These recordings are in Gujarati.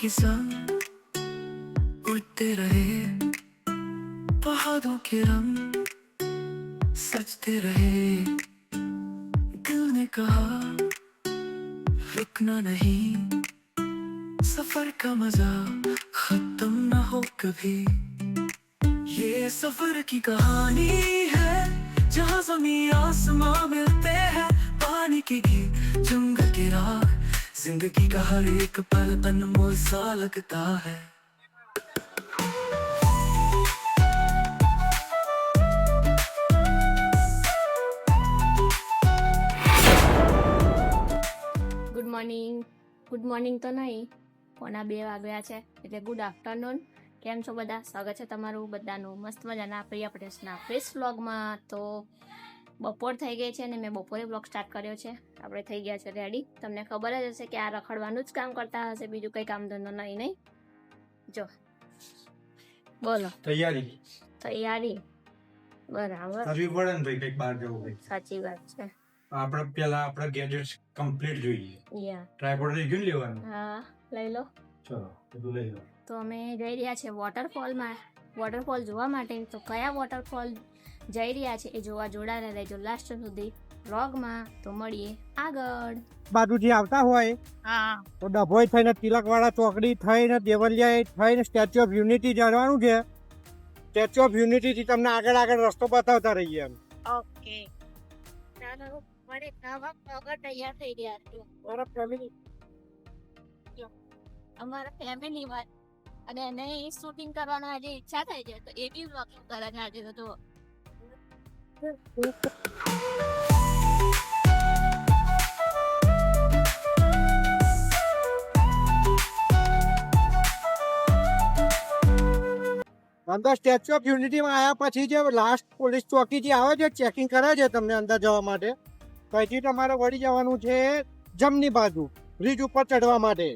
की संग उड़ते रहे, पहाड़ों के रंग सजते रहे। दिल ने कहा, रुकना नहीं, सफ़र का मज़ा खत्म ना हो कभी। ये सफ़र की कहानी है, जहाँ ज़मीन आसमां मिलते हैं, पानी की गीत जिंदगी का हर एक पल अनमोल सा लगता है ગુડ મોર્નિંગ ગુડ મોર્નિંગ તો નહીં પોણા બે વાગ્યા છે એટલે ગુડ આફ્ટરનૂન કેમ છો બધા સ્વાગત છે તમારું બધાનું મસ્ત મજાના પ્રિય પટેશના ફ્રેશ વ્લોગમાં તો બપોર થઈ ગઈ છે અને મેં બપોરે બ્લોગ સ્ટાર્ટ કર્યો છે. આપણે થઈ ગયા છે રેડી તમને ખબર જ હશે કે આ રખડવાનું જ કામ કરતા હશે બીજું કંઈ કામ ધંધો નહીં નહીં? જો. બોલો. તૈયારી. તૈયારી. બરાબર. કરવી પડે ને ભાઈ કંઈક બહાર જવું સાચી વાત છે. આપણે પેલા આપણા ગેજેટ્સ કમ્પ્લીટ જોઈએ. યા ટ્રાયપોડ લઈ ગયું લેવાનું? હા લઈ લો. ચલો બધું લઈ લો. તો અમે જઈ રહ્યા છે વોટરફોલમાં વોટરફોલ જોવા માટે. તો કયા વોટરફોલ જઈ રહ્યા છે. એ જોવા જોડાને રહેજો લાસ્ટ સુધી. વ્લોગમાં તો મળીએ આગળ. બાજુથી આવતા હોય હા. તો ડભોઈ થઈને તિલકવાળા ચોકડી થઈને દેવલિયા થઈને સ્ટેચ્યુ ઓફ યુનિટી જવાનું છે. સ્ટેચ્યુ ઓફ યુનિટીથી તમને આગળ આગળ રસ્તો બતાવતા રહીએ એમ. ઓકે. ચાલો મને નવા વગર તૈયાર થઈ ગયા છે. મારા ફેમિલી અમારા ફેમિલીમાં અને એને શૂટિંગ કરવાનો આજે ઈચ્છા થાય છે. તો એ બી વ્લોગ કરે છે. આજે તો. અંદર સ્ટેચ્યુ ઓફ યુનિટીમાં આવ્યા પછી જે લાસ્ટ પોલીસ ચોકી જે આવે છે ચેકિંગ કરે છે તમને અંદર જવા માટે. ત્યાંથી તમારે વળી જવાનું છે જમની બાજુ બ્રિજ ઉપર ચડવા માટે.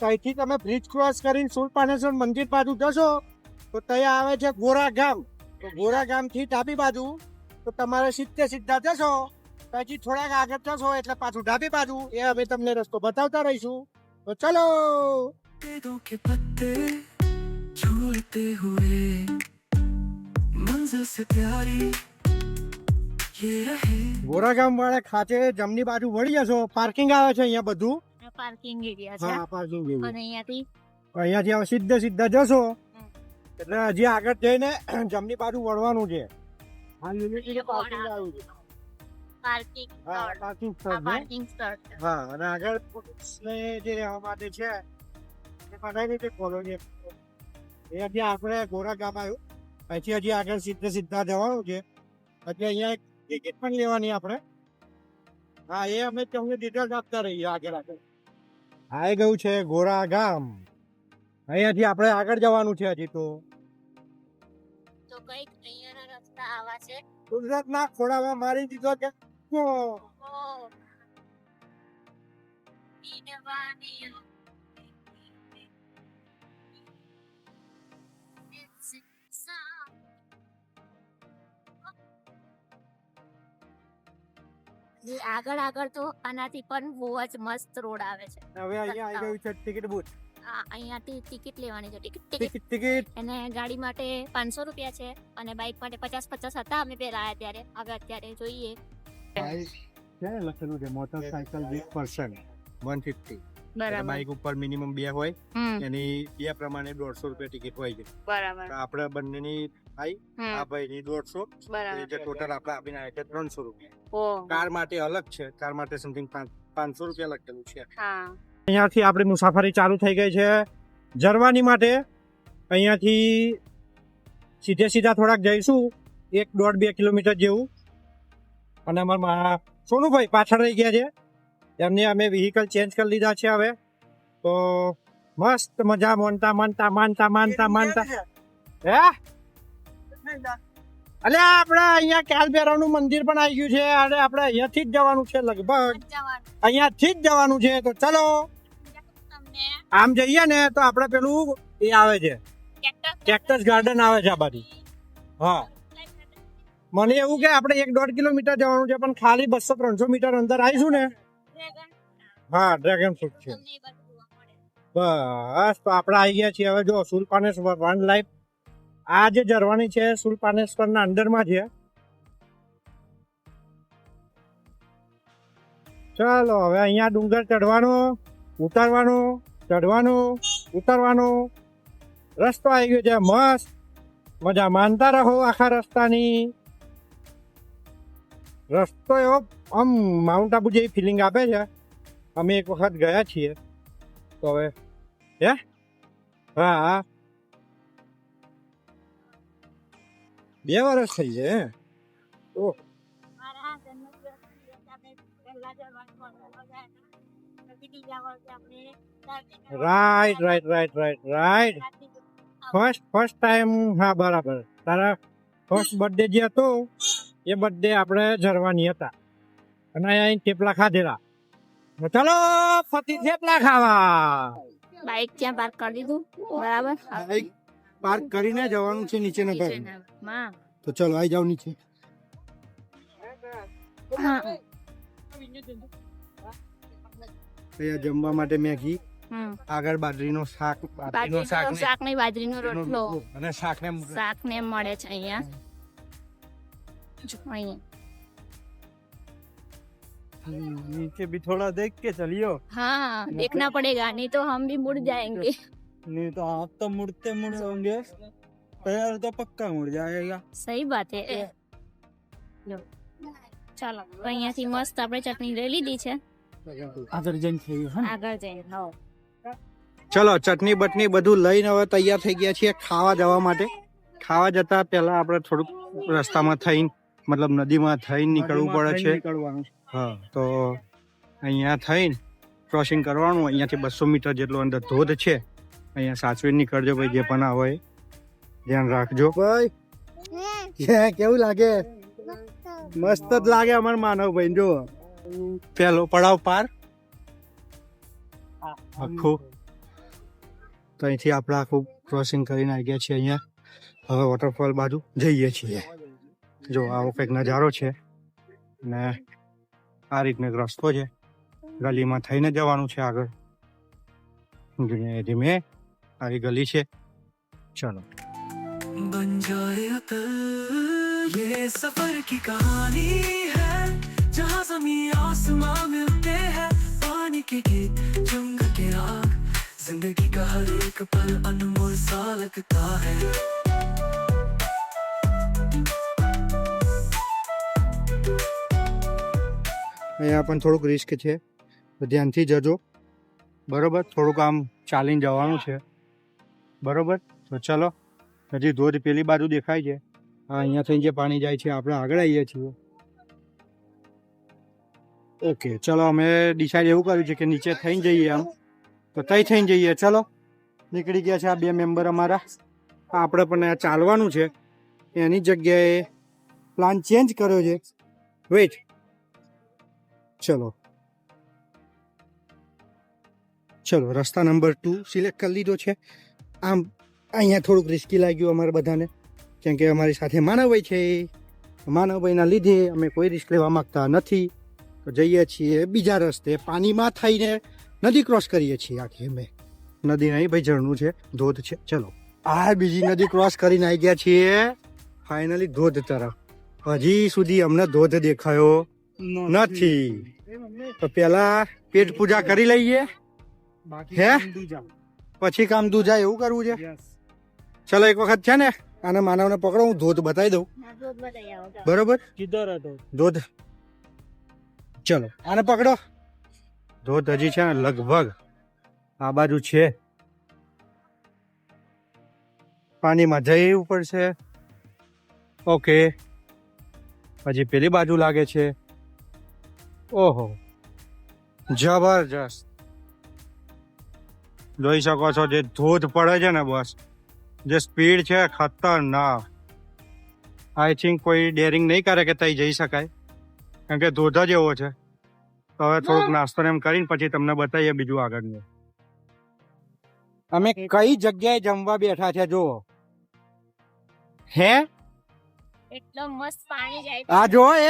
ત્યાંથી તમે બ્રિજ ક્રોસ કરીને સુરપાનેશ્વર મંદિર બાજુ જશો, તો ત્યાં આવે છે ગોરા ગામ. તો ગોરા ગામથી ડાબી બાજુ તો તમારે સીધે સીધા જશો પછી થોડાક આગળ જશો એટલે પાછું ડાબી બાજુ. એ અમે તમને રસ્તો બતાવતા રહીશું. તો ચલો. કે ગોરાગામ વાળા ખાતે જમણી બાજુ વળી જશો. પાર્કિંગ આવે છે અહીંયા બધું? પાર્કિંગ એરિયા છે. હા પાર્કિંગ એરિયા. અને અહીંયાથી અહીંયાથી હવે સીધા જશો. એટલે હજી આગળ જઈને જમણી બાજુ વળવાનું છે. હા યુનિટી પાર્કિંગ આવ્યું છે. પાર્કિંગ હા પાર્કિંગ સ્થળ પાર્કિંગ સ્થળ હા અને આગળ પોલીસને જે રહેવા માટે છે એ બનાવી છે. કોલોની એ હજી આપણે ગોરા ગામ આવ્યું. પછી હજી આગળ સીધે સીધા જવાનું છે. પછી અહીંયા એક ટિકિટ પણ લેવાની આપણે. હા એ અમે તમને ડિટેલ્સ આપતા રહીએ આગળ આગળ. આ ગયું છે ગોરા ગામ. અહીંયાથી આપણે આગળ જવાનું છે હજી તો. આવા છે? ગુજરાતના ખોડામાં મારી દીધો કે આગળ આગળ તો આનાથી પણ બહુ જ મસ્ત રોડ આવે છે. હવે અહીંયા આવી ગયું છે ટિકિટ બુથ. અહીંયાથી ટિકિટ લેવાની છે. Ticket ticket. ટિકિટ અને ગાડી માટે પાંચસો રૂપિયા છે અને બાઇક માટે પચાસ પચાસ હતા. અમે પેલા ત્યારે. હવે અત્યારે જોઈએ. છે લખેલું છે motorcycle with person one fifty bike ઉપર મિનિમમ બે હોય. એની બે પ્રમાણે દોઢસો રૂપિયા ટિકિટ હોય છે. બરાબર. તો આપણે બંનેની ભાઈ આ ભાઈની દોઢસો. એ જે ટોટલ આપણે આપીને આવે છે ત્રણસો રૂપિયા. ઓ કાર માટે અલગ છે. કાર માટે સમથિંગ પાંચસો રૂપિયા લખેલું છે. હા. અહીંયાથી આપણી મુસાફરી ચાલુ થઈ ગઈ છે જર્વાની માટે. અહીંયાથી સીધે સીધા થોડાક જઈશું એક દોઢ બે કિલોમીટર જેવું. અને અમારા સોનુભાઈ પાછળ રહી ગયા છે. એમને અમે વ્હીકલ ચેન્જ કરી લીધા છે હવે. તો મસ્ત મજા માનતા માનતા માનતા માનતા માનતા. હે? અલે આપણે અહીંયા કાલભૈરવનું મંદિર પણ આવી ગયું છે. અને આપણે અહીંયાથી જ જવાનું છે લગભગ. અહીંયાથી જ જવાનું છે. તો ચલો. આમ જઈએ ને તો આપણે પેલું એ આવે છે. કેક્ટસ ગાર્ડન આવે છે આ બાજુ. હા. મને એવું કે આપણે એક દોઢ કિલોમીટર જવાનું છે પણ ખાલી બસો ત્રણસો મીટર અંદર આવીશું ને. હા ડ્રેગન ફ્રૂટ છે. બસ તો આપણે આવી ગયા છીએ. હવે જો સુલપાનેશ્વર વન લાઈફ આ જે જરવાની છે સુલપાનેશ્વરના અંદરમાં છે. ચાલો, હવે અહીંયા ડુંગર ચડવાનો ઉતારવાનો ચડવાનો ઉતારવાનો. રસ્તો આવી ગયો છે, મસ્ત. મજા માનતા રહો આખા રસ્તાની. રસ્તો એવો આમ માઉન્ટ આબુ જેવી ફિલિંગ આપે છે. અમે એક વખત ગયા છીએ. તો હવે, હે? હા હા. બે વર્ષ થઈ જાય હે? ઓહ right right right right right first first time હા બરાબર. તારા ફર્સ્ટ બર્થડે જે હતો એ બર્થડે આપણે જરવાની હતા. અને અહીં થેપલા ખાધેલા. ચાલો ફતી થેપલા ખાવા. બાઇક ત્યાં પાર્ક કરી દીધું. બરાબર. પાર્ક કરીને જવાનું છે નીચેના ભાગ માં તો ચલો આવી જાઓ નીચે હા અહીંયા જમવા માટે મેગી હમ આગળ બાજરીનો શાક બાજરીનો શાક બાજરીનો શાક નહીં બાજરીનો રોટલો અને શાક ને શાક ને મળે છે અહીંયા જો અહીંયા नीचे भी थोड़ा देख के चलियो हाँ देखना पड़ेगा नहीं तो हम भी मुड़ जाएंगे नहीं तो आप तो मुड़ते मुड़ होंगे पैर तो पक्का मुड़ जाएगा સહી વાત હે લો ચાલો તો અહીંયાથી મસ્ત આપણે ચટણી લઈ લીધી છે આગળ જઈને ખાઈએ આગળ જઈને ખાઓ ચલો ચટણી બટની બધું લઈને હવે તૈયાર થઈ ગયા છીએ ખાવા જવા માટે ખાવા જતા પહેલા આપણે થોડુંક રસ્તામાં થઈને મતલબ નદીમાં થઈને નીકળવું પડે છે હા તો અહીંયા થઈને ક્રોસિંગ કરવાનું અહીંયાથી બસો મીટર જેટલો અંદર ધોધ છે અહીંયા સાચવી નીકળજો ભાઈ જે પણ આવે ધ્યાન રાખજો. ભાઈ કેવું લાગે? મસ્ત જ લાગે અમાર માનવ ભાઈ જો પેલો પડાવ પાર. આખું. તો અહીંથી આપણે આખું ક્રોસિંગ કરીને આવી ગયા છીએ અહીંયા. હવે વોટરફોલ બાજુ જઈએ છીએ. જો આવો કંઈક નજારો છે. ને આ રીતનો એક રસ્તો છે. ગલીમાં થઈને જવાનું છે આગળ. ધીમે ધીમે. આવી ગલી છે ચલો बन जाए अतल ये सफर की कहानी है जहाँ जमीन आसमां मिलते हैं पानी के गीत जंग के आग जिंदगी का हर एक पल अनमोल सा लगता है અહીંયા પણ થોડુંક રિસ્ક છે તો ધ્યાનથી જજો બરોબર થોડુંક આમ ચાલીને જવાનું છે બરોબર? તો ચલો, હજી ધોધ પેલી બાજુ દેખાય છે. આ અહીંયાથી જે પાણી જાય છે, આપણે આગળ આવીએ છીએ. ઓકે, ચલો, અમે ડિસાઈડ એવું કર્યું છે કે નીચે થઈને જઈએ આમ. તો તઈ થઈને જઈએ, ચલો. નીકળી ગયા છે આ બે મેમ્બર અમારા. આપણે પણ આ ચાલવાનું છે. એની જગ્યાએ પ્લાન ચેન્જ કર્યો છે. વેઇટ ચલો. ચલો, રસ્તા નંબર ટુ સિલેક્ટ કરી લીધો છે. આમ અહીંયા થોડુંક રિસ્કી લાગ્યું અમારે બધાને. કેમ કે અમારી સાથે માનવભાઈ છે. માનવભાઈના લીધે અમે કોઈ રિસ્ક લેવા માગતા નથી. તો જઈએ છીએ બીજા રસ્તે. પાણીમાં થઈને નદી ક્રોસ કરીએ છીએ આખી અમે. નદી નહીં ભાઈ ઝરણું છે. ધોધ છે. ચલો. આ બીજી નદી ક્રોસ કરીને આવી ગયા છીએ. ફાઇનલી ધોધ તરફ. હજી સુધી અમને ધોધ દેખાયો નથી. તો પેલા પેટ પૂજા કરી લઈએ. હે? પછી કામ દૂજા એવું કરવું છે? ચલો એક વખત છે ને આને માનવને પકડો હું ધોધ બતાવી દઉં. બરોબર? ધોધ. ચલો આને પકડો. ધોધ હજી છે ને લગભગ આ બાજુ છે. પાણીમાં જઈ પડશે. ઓકે હજી પેલી બાજુ લાગે છે. ઓહો. જબરજસ્ત. જોઈ શકો છો જે ધોધ પડે છે ને બસ જે સ્પીડ છે ખતરનાક. આઈ થિંક કોઈ ડેરિંગ નહીં કરે કે તઈ જઈ શકાય કારણ કે ધોધ જ એવો છે. તો હવે થોડુંક નાસ્તો ને એમ કરીને પછી તમને બતાવીએ બીજું આગળનું. અમે કઈ જગ્યાએ જમવા બેઠા છે જુઓ. હે? એટલો મસ્ત પાણી જાય આ જો એ.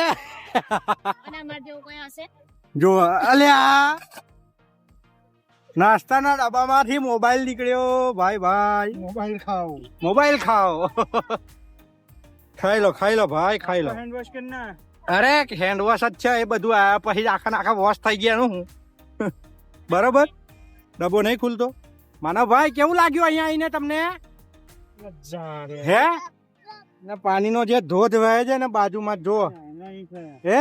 અને અમારે જેવું કોઈ હશે? જો અલ્યા! નાસ્તાના ડબ્બામાંથી મોબાઈલ નીકળ્યો. ભાઈ ભાઈ. મોબાઈલ ખાઓ. મોબાઈલ ખાઓ. ખાઈ લો ખાઈ લો ભાઈ ખાઈ લો. હેન્ડ વોશ કર ના અરે હેન્ડ વોશ જ છે એ બધું આયા પછી આખા આખા વોશ થઈ ગયા હું. બરોબર? ડબ્બો નહીં ખુલતો? માનવ ભાઈ કેવું લાગ્યું અહીંયા આવીને તમને? હે? ને પાણીનો જે ધોધ વહે છે ને બાજુમાં જો હે?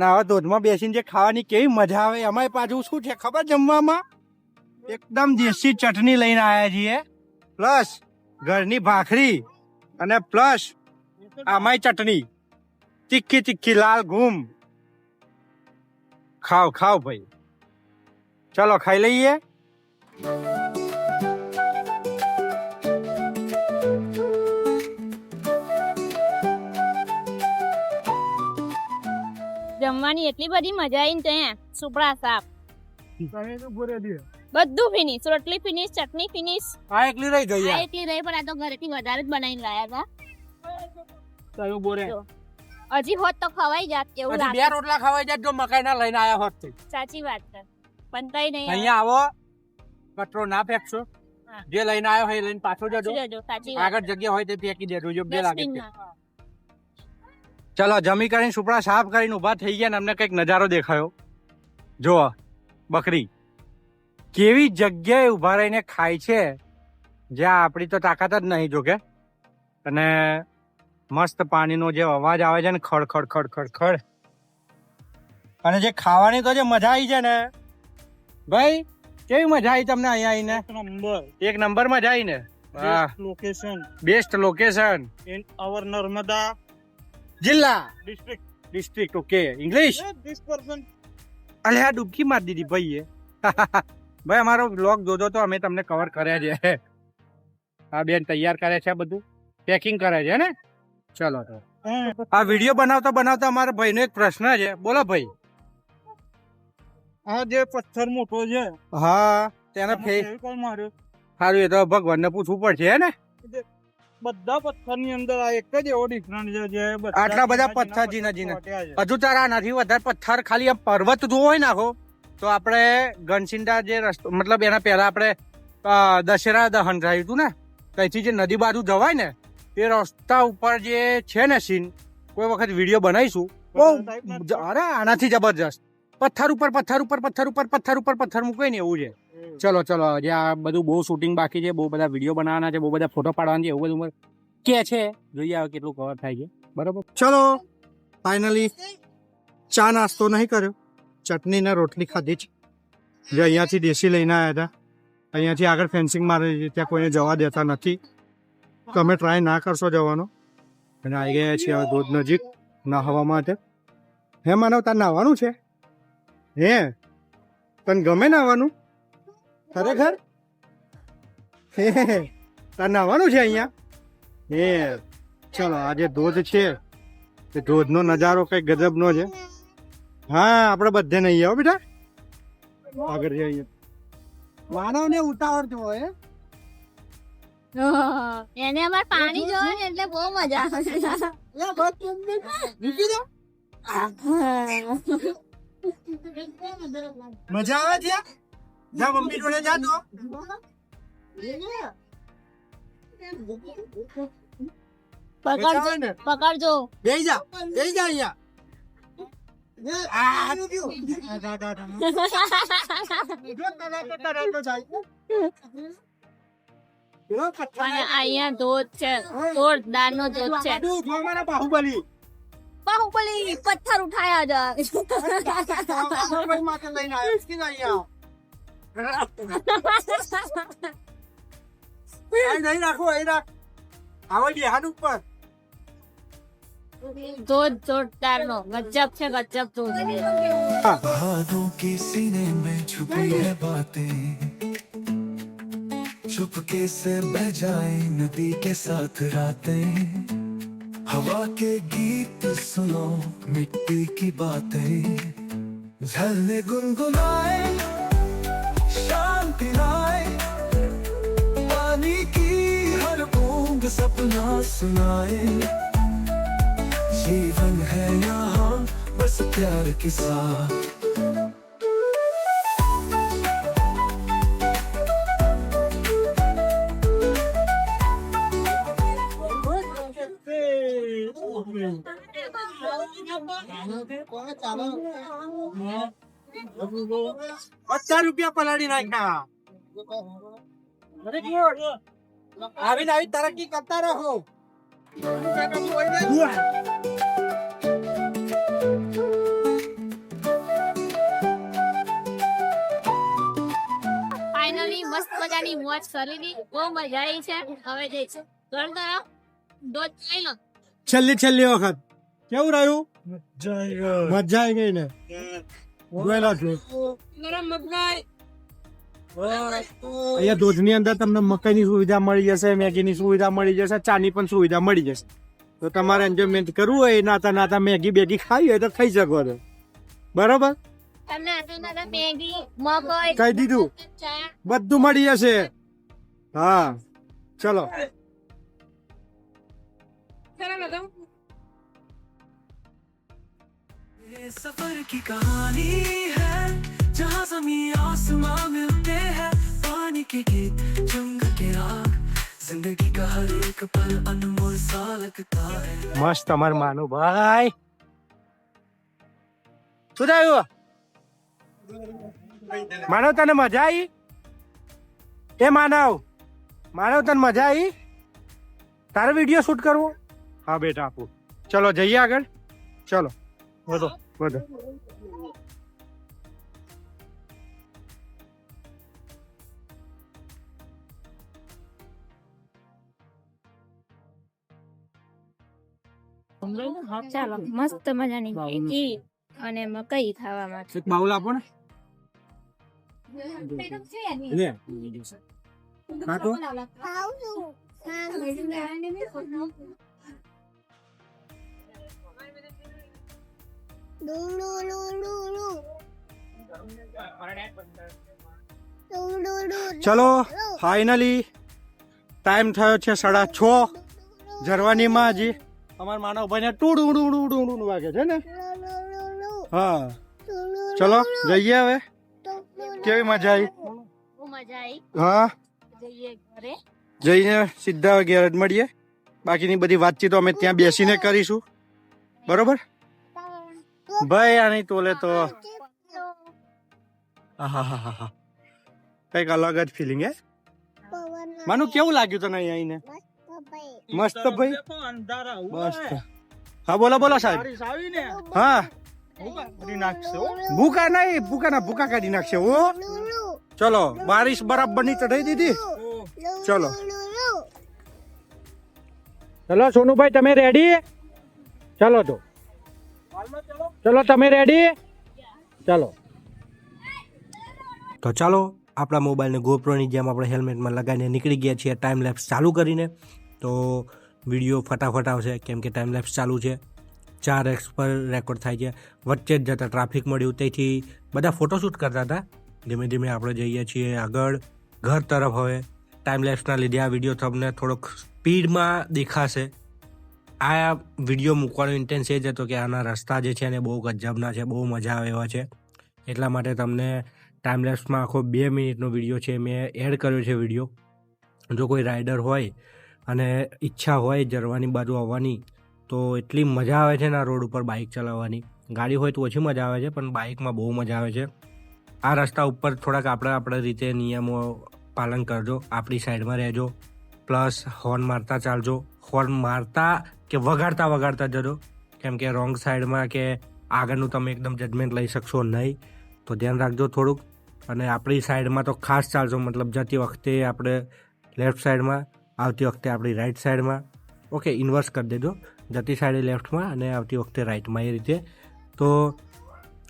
ના, હવે ધોધમાં બેસીને જે ખાવાની કેવી મજા આવે, અમારે પાછું શું છે ખબર જમવામાં? એકદમ દેશી ચટણી લઈને આવ્યા છીએ પ્લસ ઘરની ભાખરી અને પ્લસ આમાંય ચટણી. તીખી તીખી લાલ ઘૂમ. ખાવ ખાવ ભાઈ. ચલો, ખાઈ લઈએ. જમવાની એટલી બધી મજા આવી ને ત્યાં સુપડા સાપ. બધું ફિનિશ રોટલી ફિનિશ ચટણી ફિનિશ આ એકલી રહી ગઈ આ એકલી રહી પણ આ તો ઘરેથી વધારે જ બનાવીને લાયા તારું બોરે હજી હોત તો ખવાઈ જાત એવું લાગે. બે રોટલા ખવાઈ જાય જો મકાઈ ના લઈને આયા હોત સાચી વાત છે. પણ તઈ નહીં અહીંયા આવો. કચરો ના ફેંકશો. જે લઈને આવ્યો હોય લઈને પાછો જજો. આગળ જગ્યા હોય તે ફેંકી દેજો યોગ્ય લાગે છે. ચલો જમી કરીને સુપડા સાફ કરીને ઊભા થઈ ગયા ને અમને કંઈક નજારો દેખાયો. જુઓ બકરી. કેવી જગ્યાએ ઊભા રહીને ખાય છે? જ્યાં આપણી તો તાકાત જ નહીં જોકે અને મસ્ત પાણીનો જે અવાજ આવે છે ને ખડ ખડ ખડ ખડ ખડ. અને જે ખાવાની તો જે મજા આવી છે ને. ભાઈ કેવી મજા આવી તમને અહીંયા આવીને? નંબર. એક નંબર મજા આવી ને location best location in our Narmada જિલ્લા district district okay English this person અલે આ ડૂબકી મારી દીધી ભાઈએ. ભાઈ અમારો બ્લોગ જોજો તો અમે તમને કવર કર્યા છે. આ બેન તૈયાર કરે છે બધું. પેકિંગ કરે છે ને? ચલો તો. આ વીડિયો બનાવતા બનાવતા અમારા ભાઈનો એક પ્રશ્ન છે. બોલો ભાઈ. આ જે પથ્થર મોટો છે. હા તેને એમાં ફે કોણ માર્યો? સારું એ તો ભગવાનને પૂછવું પડશે હે ને? બધા પથ્થરની અંદર આ એક જ એવો ડિફરન્સ છે જે આટલા બધા પથ્થર જીના જીના. હજુ તારા આનાથી વધારે પથ્થર ખાલી આ પર્વત જોવો હોય નાખો તો આપણે ઘનસિંડા જે રસ્તો મતલબ એના પહેલા આપણે દશેરા દહન થયું હતું ને ત્યાંથી જે નદી બાજુ જવાય ને એ રસ્તા ઉપર જે છે ને સીન કોઈ વખત વીડિયો બનાવીશું. બહુ અરે આનાથી જબરજસ્ત. પથ્થર ઉપર પથ્થર ઉપર પથ્થર ઉપર પથ્થર ઉપર પથ્થર મૂકે ને એવું છે. ચલો ચલો હજી આ બધું બહુ શૂટિંગ બાકી છે, બહુ બધા વીડિયો બનાવવાના છે, બહુ બધા ફોટો પાડવાના છે, એવું બધું કે છે. જોઈએ આવે કેટલું કવર થાય છે. બરાબર? ચલો ફાઇનલી ચા નાસ્તો નહીં કર્યો. ચટણી ને રોટલી ખાધી છે જે અહીંયાથી દેશી લઈને આવ્યા હતા. અહીંયાથી આગળ ફેન્સિંગ મારે ત્યાં કોઈને જવા દેતા નથી. તમે ટ્રાય ના કરશો જવાનો. અને આવી ગયા છીએ હવે ધોધ નજીક, નાહવા માટે. હે માનવ, તાર નાહવાનું છે? હે? તને ગમે નાહવાનું? ખરેખર? હે તાર નાહવાનું છે અહીંયા? હે ચલો આજે ધોધ છે. તે ધોધનો નજારો કઈ ગજબનો છે. હા આપણે બધે નહીં આવો બેટા. આગળ જઈએ માનવને ઉતાવળ જો હે. એને અમાર પાણી જોવે ને એટલે બહુ મજા આવે મજા આવે છે? જા મમ્મી જોડે જા તો. પકડજો પકડજો. બેહી જા બેહી જા અહીંયા. અહીંયા ધોધ છે. જોરદાર નો ધોધ છે. બાહુબલી. બાહુબલી પથ્થર ઉઠાયા જા. નહીં રાખો અહીં રાખ આવો બેહાન ઉપર ધોધ જોરદાર નો ગજબ છે ગજબ ધોધ पहाड़ों के सीने में छुपी है बातें चुपके से बह जाए नदी के साथ रातें हवा के गीत सुनो मिट्टी की बातें झलने गुनगुनाए શાંતિ લાય પાની કી હર બૂંદ સપના સુનાય जीवन है यहाँ बस प्यार के साथ। ચાલો પચાસ રૂપિયા પલાળી નાખ્યા. આવી. આવીને આવી તરક્કી કરતા રહો. ફાઇનલી મસ્ત મજાની મોજ કરી બહુ મજા આવી છે. હવે જઈશું. ઘર તરફ દોધ છેલ્લી છેલ્લી વખત. કેવું રહ્યું? મજા આવી ગઈ. ને? જોયેલા છો અહીંયા દૂધની અંદર તમને મકાઈની સુવિધા મળી જશે મેગીની સુવિધા મળી જશે ચાની પણ સુવિધા મળી જશે. તો તમારે એન્જોયમેન્ટ કરવું હોય નાતા નાતા મેગી બેગી ખાવી હોય તો ખાઈ શકો છો. બરોબર? કહી દીધું. બધું મળી જશે. હા. ચલો. ये सफर की कहानी है जहाँ जमीन आसमां मिलते हैं पानी के गीत जंग के राग जिंदगी का हर एक पल अनमोल सा लगता है મસ્ત તમાર માનું ભાઈ શું થયું માનવ તને મજા આવી એ માનવ માનવ તને મજા આવી તારે વિડીયો શૂટ કરવો હા બેટા આપું ચલો જઈએ આગળ ચલો વધો વધો ચાલો મસ્ત મજાની મેગી અને મકઈ ખાવામાં. એક બાઉલ આપો ને. લે ચલો ફાઇનલી ટાઈમ થયો છે સાડા છ જરવાનીમાં હજી અમારા માનવભાઈને ટુડું ડું ડું ડું વાગે છે ને હા ચલો જઈએ હવે કેવી મજા આવી હા જઈને સીધા ઘેર જ મળીએ બાકીની બધી વાતચીતો અમે ત્યાં બેસીને કરીશું બરોબર ભાઈ આની તોલે તો. કંઈક કંઈક અલગ જ ફિલિંગ હે. માનું કેવું લાગ્યું તને અહીંયા આવીને? મસ્ત ભાઈ મસ્ત હા બોલો બોલો સાહેબ. હા. ભૂકા નહીં ભૂકા ના ભૂકા કાઢી નાખશે ઓ ચલો બારીશ બરાબરની ચઢાઈ દીધી. ચલો. ચલો સોનુભાઈ તમે રેડી ચલો તો ચલો, તમે રેડી ચલો. તો ચાલો, આપણા મોબાઈલને ગોપ્રોની જેમ આપણે હેલ્મેટમાં લગાવીને નીકળી ગયા છીએ ટાઈમ લેપ્સ ચાલુ કરીને. તો વીડિયો ફટાફટ આવશે, કેમ કે ટાઈમ લેપ્સ ચાલુ છે. ચાર એક્સ પર રેકોર્ડ થાય છે. વચ્ચે જ જતા ટ્રાફિક મળ્યું. તેથી બધા ફોટોશૂટ કરતા હતા. ધીમે ધીમે આપણે જઈએ છીએ આગળ, ઘર તરફ હવે. ટાઈમ લેપ્સના લીધે આ વીડિયો તમને થોડોક સ્પીડમાં દેખાશે. આ વીડિયો મૂકવાનો ઇન્ટેન્સ એ જ હતો કે આના રસ્તા જે છે ને બહુ ગજબના છે, બહુ મજા આવે એવા છે. એટલા માટે તમને ટાઈમ લેપ્સમાં આખો બે મિનિટનો વીડિયો છે મેં એડ કર્યો છે વીડિયો. જો કોઈ રાઇડર હોય અને ઈચ્છા હોય જરવાની બાજુ આવવાની, તો એટલી મજા આવે છે ને આ રોડ ઉપર બાઇક ચલાવવાની. ગાડી હોય તો ઓછી મજા આવે છે, પણ બાઇકમાં બહુ મજા આવે છે. આ રસ્તા ઉપર થોડાક આપણે આપણે રીતે નિયમો પાલન કરજો. આપણી સાઈડમાં રહેજો. પ્લસ હોર્ન મારતા ચાલજો. હોર્ન મારતા કે વગાડતા વગાડતા જજો. કેમ કે રોંગ સાઈડમાં કે આગળનું તમે એકદમ જજમેન્ટ લઈ શકશો નહીં. તો ધ્યાન રાખજો થોડુંક. અને આપણી સાઈડમાં તો ખાસ ચાલજો, મતલબ જતી વખતે આપણે લેફ્ટ સાઈડમાં આવતી વખતે આપણી રાઈટ સાઈડમાં ઓકે ઇન્વર્સ કરી દેજો. જતી સાઈડે લેફ્ટમાં અને આવતી વખતે રાઈટમાં એ રીતે. તો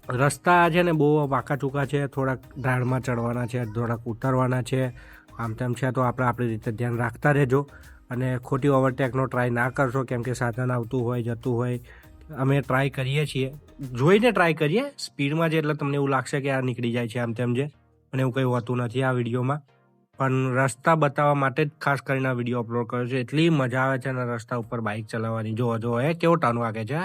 રસ્તા છે ને બહુ વાંકા ચૂકા છે, થોડાક ઢાળમાં ચડવાના છે, થોડાક ઉતરવાના છે. આમ તેમ છે તો આપણે આપણી રીતે ધ્યાન રાખતા રહેજો. અને ખોટી ઓવરટેકનો ટ્રાય ના કરશો, કેમ કે સાધન આવતું હોય, જતું હોય, અમે ટ્રાય કરીએ છીએ. જોઈને ટ્રાય કરીએ, સ્પીડમાં જ એટલે તમને એવું લાગશે કે આ નીકળી જાય છે આમ તેમ છે અને એવું કંઈ હોતું નથી આ વિડીયોમાં. પણ રસ્તા બતાવવા માટે જ ખાસ કરીને આ વીડિયો અપલોડ કર્યો છે. એટલી મજા આવે છે ને રસ્તા ઉપર બાઇક ચલાવવાની. જો જો એ કેવો ટર્ન વાગે છે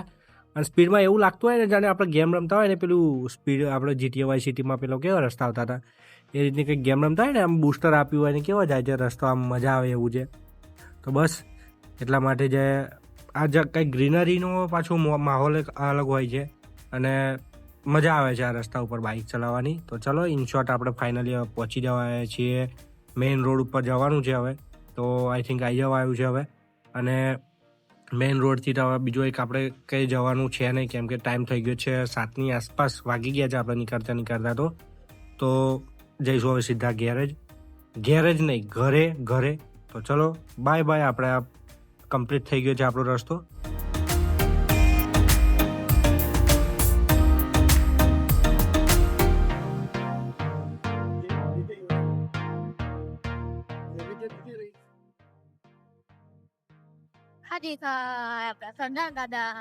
અને સ્પીડમાં એવું લાગતું હોય ને, જાણે આપણે ગેમ રમતા હોય ને, પેલું સ્પીડ, આપણે જીટીએ વાય સિટીમાં પેલો કેવા રસ્તા આવતા હતા? એ રીતની કંઈક ગેમ રમતા હોય ને, આમ બૂસ્ટર આપ્યું હોય ને, કેવો જાય છે રસ્તો, આમ મજા આવે એવું છે તો બસ, એટલા માટે જે આ જ કંઈક ગ્રીનરીનો પાછો માહોલ અલગ હોય છે અને મજા આવે છે આ રસ્તા ઉપર બાઇક ચલાવવાની. તો ચલો ઇન શોર્ટ આપણે ફાઇનલી હવે પહોંચી જવાય છીએ. મેઇન રોડ ઉપર જવાનું છે હવે. તો આઈ થિંક આવી જવા આવ્યું છે હવે. અને મેઇન રોડથી તો હવે બીજો એક આપણે કંઈ જવાનું છે નહીં, કેમ કે ટાઈમ થઈ ગયો છે સાતની આસપાસ. વાગી ગયા છે આપણે નીકળતા નીકળતા તો. તો જઈશું હવે સીધા ગેરેજ ગેરેજ નહીં, ઘરે ઘરે તો ચલો બાય બાય આપણે આ કમ્પ્લીટ થઈ ગયો છે આપણો રસ્તો. હાજી આપણા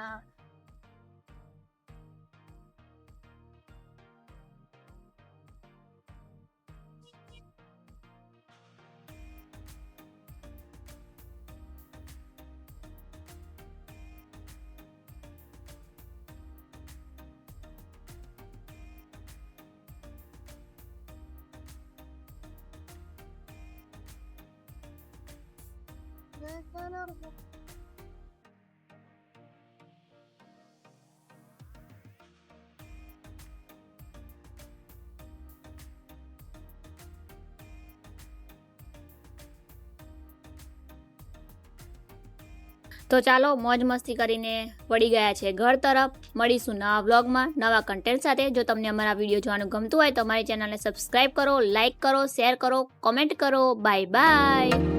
તો ચાલો મોજ મસ્તી કરીને વળી ગયા છે ઘર તરફ. મળીશું નવા વ્લોગમાં, નવા કન્ટેન્ટ સાથે. જો તમને અમારા વીડિયો જોવાનું ગમતું હોય તો અમારી ચેનલને સબસ્ક્રાઈબ કરો લાઇક કરો શેર કરો કોમેન્ટ કરો. Bye bye